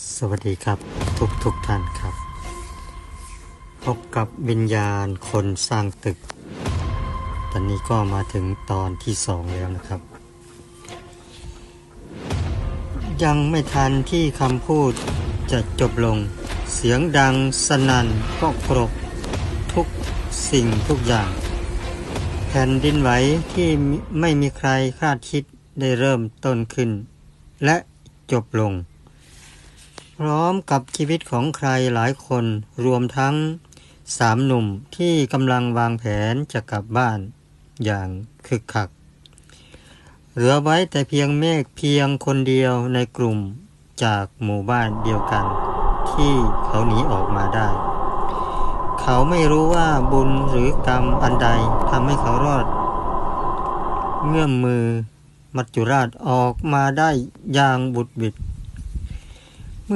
สวัสดีครับทุกทุกท่านครับ พบกับวิญญาณคนสร้างตึก ตอนนี้ก็มาถึงตอนที่สองแล้วนะครับ ยังไม่ทันที่คำพูดจะจบลง เสียงดังสนั่นก็กรบทุกสิ่งทุกอย่าง แผ่นดินไหวที่ไม่มีใครคาดคิดได้เริ่มต้นขึ้น และจบลง ร้อมกับชีวิตของใครหลายคนรวมทั้งสามหนุ่มที่กำลังวางแผนจะกลับบ้านอย่างคึกคัก เหลือไว้แต่เพียงเมฆเพียงคนเดียวในกลุ่มจากหมู่บ้านเดียวกัน ที่เขาหนีออกมาได้ เขาไม่รู้ว่าบุญหรือกรรมอันใดทำให้เขารอด เงื่อมมือมัจจุราชออกมาได้อย่างบุดบิด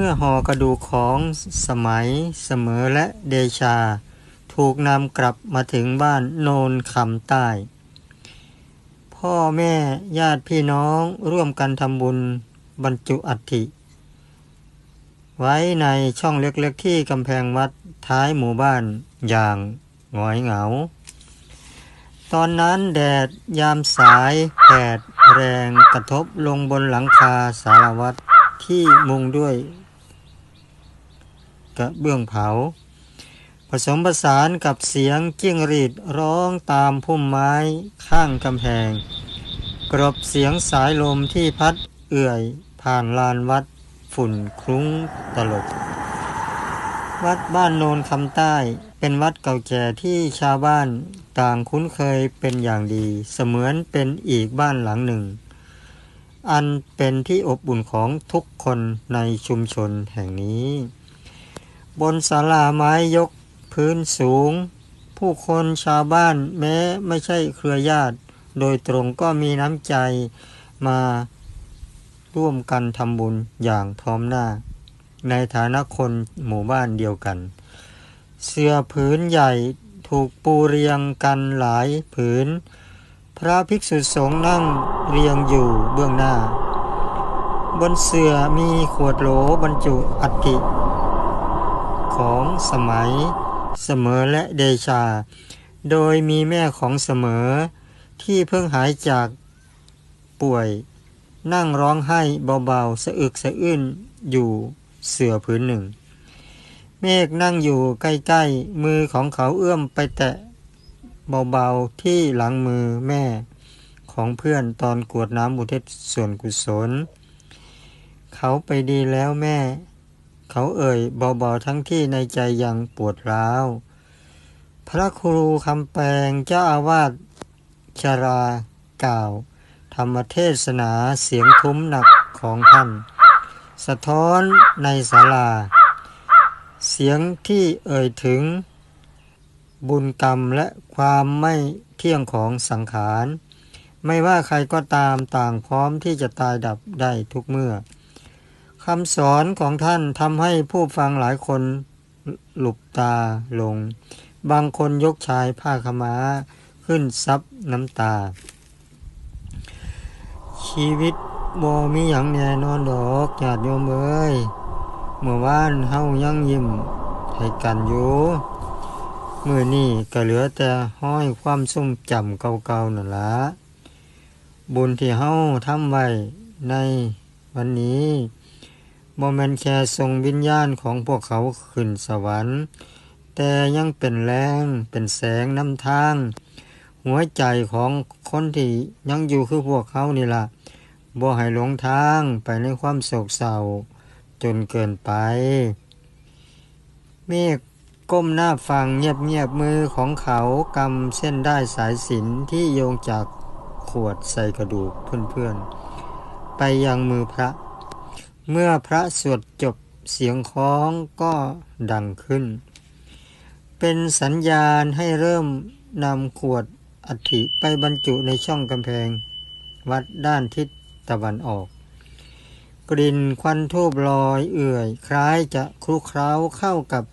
มื่อหอกระดูกของสมัยเสมอและเดชา ถูกนำกลับมาถึงบ้านโนนคำใต้ พ่อแม่ญาติพี่น้องร่วมกันทำบุญบรรจุอัฐิไว้ในช่องเล็กๆที่กำแพงวัดท้ายหมู่บ้านอย่างหงอยเหงา ตอนนั้นแดดยามสายแผดแรงกระทบลงบนหลังคาสารวัตรที่มุงด้วย กระเบื้องเผา ผสมผสานกับเสียงจิ้งรีดร้องตามพุ่มไม้ข้างกำแพง กรบเสียงสายลมที่พัดเอื่อยผ่านลานวัดฝุ่นคลุ้งตลบ วัดบ้านโนนคำใต้เป็นวัดเก่าแก่ที่ชาวบ้านต่างคุ้นเคยเป็นอย่างดี เสมือนเป็นอีกบ้านหลังหนึ่ง อันเป็นที่อบอุ่นของทุกคนในชุมชนแห่งนี้ บนศาลาไม้ยกพื้นสูง ผู้คนชาวบ้านแม้ไม่ใช่เครือญาติ โดยตรงก็มีน้ำใจมาร่วมกันทำบุญอย่างพร้อมหน้า ในฐานะคนหมู่บ้านเดียวกัน เสื้อผืนใหญ่ถูกปูเรียงกันหลายผืน พระภิกษุสงฆ์นั่งเรียงอยู่เบื้องหน้า บนเสื่อมีขวดโหลบรรจุอัฐิ ของสมัยเสมอและเดชา โดยมีแม่ของเสมอ ที่เพิ่งหายจากป่วย นั่งร้องไห้เบาๆสะอึกสะอื้นอยู่เสื่อผืนหนึ่ง เมฆนั่งอยู่ใกล้ๆ มือของเขาเอื้อมไปแตะเบาๆที่หลังมือแม่ของเพื่อนตอนกวดน้ำบุเทศส่วนกุศล เขาไปดีแล้วแม่ เขาเอ่ยเบาๆทั้งที่ในใจยังปวดร้าว พระครูคำแปลงเจ้าอาวาสชรากล่าว ธรรมเทศนาเสียงทุ้มหนักของท่าน สะท้อนในศาลา เสียงที่เอ่ยถึง บุญกรรมและความไม่เที่ยงของสังขาร ไม่ว่าใครก็ตามต่างพร้อมที่จะตายดับได้ทุกเมื่อ คำสอนของท่านทำให้ผู้ฟังหลายคนหลุบตาลง บางคนยกชายผ้าขม้าขึ้นซับน้ำตา ชีวิตบ่มีหยังแน่นอนดอกญาติโยมเอ้ยเมื่อวานเฮายังยิ้มให้กันอยู่มื้อนี้ก็เหลือแต่ห้อยความทรงจำเก่าๆนั่นละบุญที่เฮาทำไว้ในวันนี้ บ่แมนแค่ส่งวิญญาณของพวกเขาขึ้นสวรรค์ แต่ยังเป็นแรงเป็นแสงนำทาง หัวใจของคนที่ยังอยู่คือพวกเขานี่ล่ะบ่ให้หลงทางไปในความโศกเศร้าจนเกินไป เมฆก้มหน้าฟังเงียบเงียบมือของเขากำเส้นได้สายสินที่โยงจากขวดใส่กระดูกเพื่อนๆ ไปยังมือพระ เมื่อพระสวดจบเสียงคล้องก็ดังขึ้น เป็นสัญญาณให้เริ่มนำขวดอัฐิไปบรรจุในช่องกำแพง วัดด้านทิศตะวันออก กลิ่นควันทูบลอยเอื่อย คล้ายจะคลุกเคล้าเข้ากับ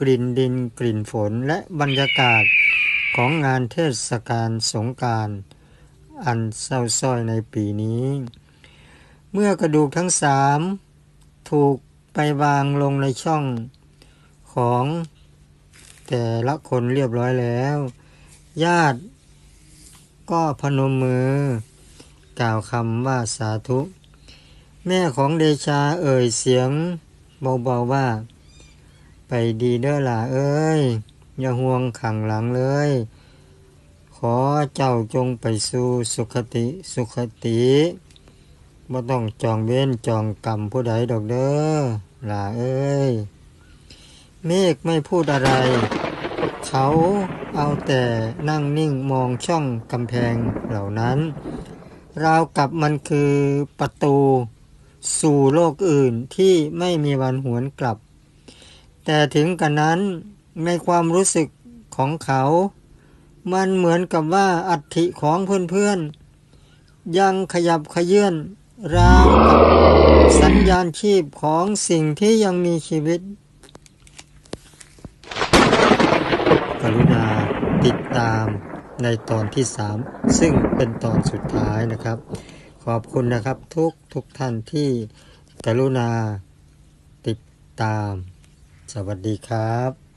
กลิ่นดินกลิ่นฝนและบรรยากาศของงานเทศกาลสงการ อันเศร้าส้อยในปีนี้ เมื่อกระดูกทั้งสามถูกไปวางลงในช่องของแต่ละคนเรียบร้อยแล้ว ญาติก็พนมมือ กล่าวคำว่าสาธุ แม่ของเดชาเอ่ยเสียงเบาๆว่า ไปดีเด้อล่ะเอ้ย อย่าห่วงขังหลังเลย ขอเจ้าจงไปสู่สุขติสุขติ บ่ต้องจองเว้นจองกรรมผู้ใดดอกเด้อหล่ะเอ้ย เมฆไม่พูดอะไร เขาเอาแต่นั่งนิ่งมองช่องกำแพงเหล่านั้น ราวกับมันคือประตูสู่โลกอื่นที่ไม่มีวันหวนกลับ แต่ถึงกันนั้นในความรู้สึกของเขา มันเหมือนกับว่าอัฐิของเพื่อนๆ ยังขยับขยื่น ราวสัญญาณชีพของสิ่งที่ยังมีชีวิต กรุณาติดตามในตอนที่ 3 ซึ่งเป็นตอนสุดท้ายนะครับ ขอบคุณนะครับทุกทุกท่านที่กรุณาติดตาม สวัสดีครับ